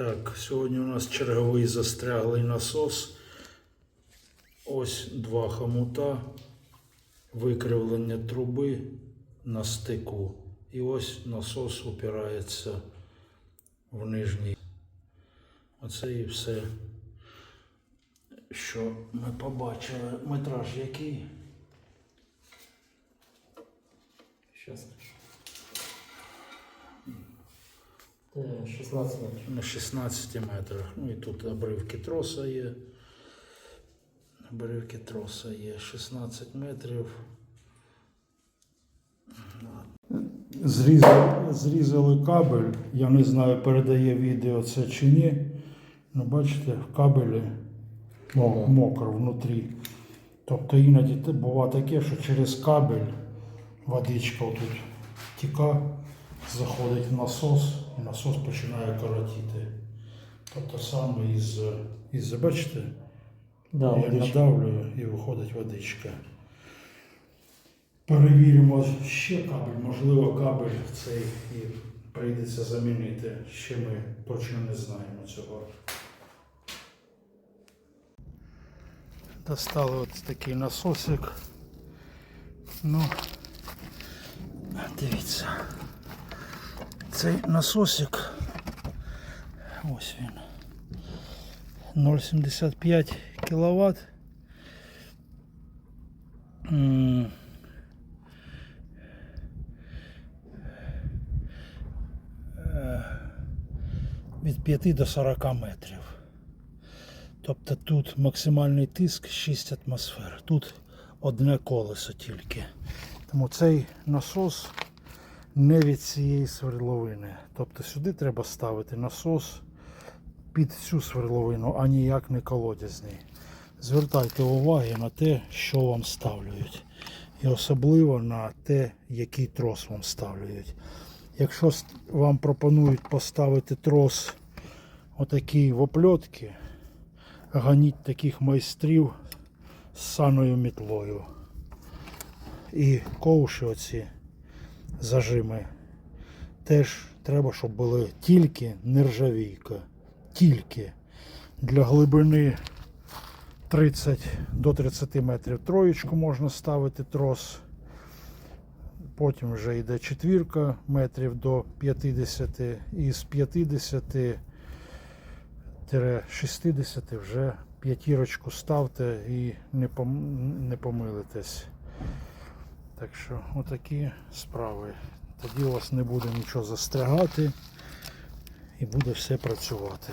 Так, сьогодні у нас черговий застряглий насос. Ось два хомута, викривлення труби на стику. І ось насос упирається в нижній. Оце і все, що ми побачили. Метраж який? Сейчас. 16 метрів. на 16 метрах. Ну і тут обривки троса є. Обривки троса є 16 метрів. Зрізали, зрізали кабель. Я не знаю, передає відео це чи ні. Ну, бачите, в кабелі Ого. мокро внутрі. Тобто іноді буває таке, що через кабель водичка отут тіка, заходить в насос, і насос починає коротіти. Тобто саме із, із бачите, Да, я водичка. надавлюю і виходить водичка. Перевіримо ще кабель, можливо, кабель цей і прийдеться замінити. Ще ми точно не знаємо цього. Достали от такий насосик. Ну, дивіться. Цей насосик. Ось він. 0,75 кВт. Е, Від 5 до 40 метрів. Тобто тут максимальний тиск 6 атмосфер. Тут одне колесо тільки. Тому цей насос не від цієї свердловини. Тобто сюди треба ставити насос під цю свердловину, а ніяк не колодязний. Звертайте увагу на те, що вам ставлюють. І особливо на те, який трос вам ставлюють. Якщо вам пропонують поставити трос отакий в опльотки, ганіть таких майстрів з саною мітлою. І ковші оці зажими теж треба, щоб були тільки нержавійка. Тільки для глибини 30 до 30 метрів троєчку можна ставити трос. Потім вже йде четвірка метрів до 50 і з 50 60 вже п'ятірочку ставте і не помилитесь. Так що отакі справи. Тоді у вас не буде нічого застрягати і буде все працювати.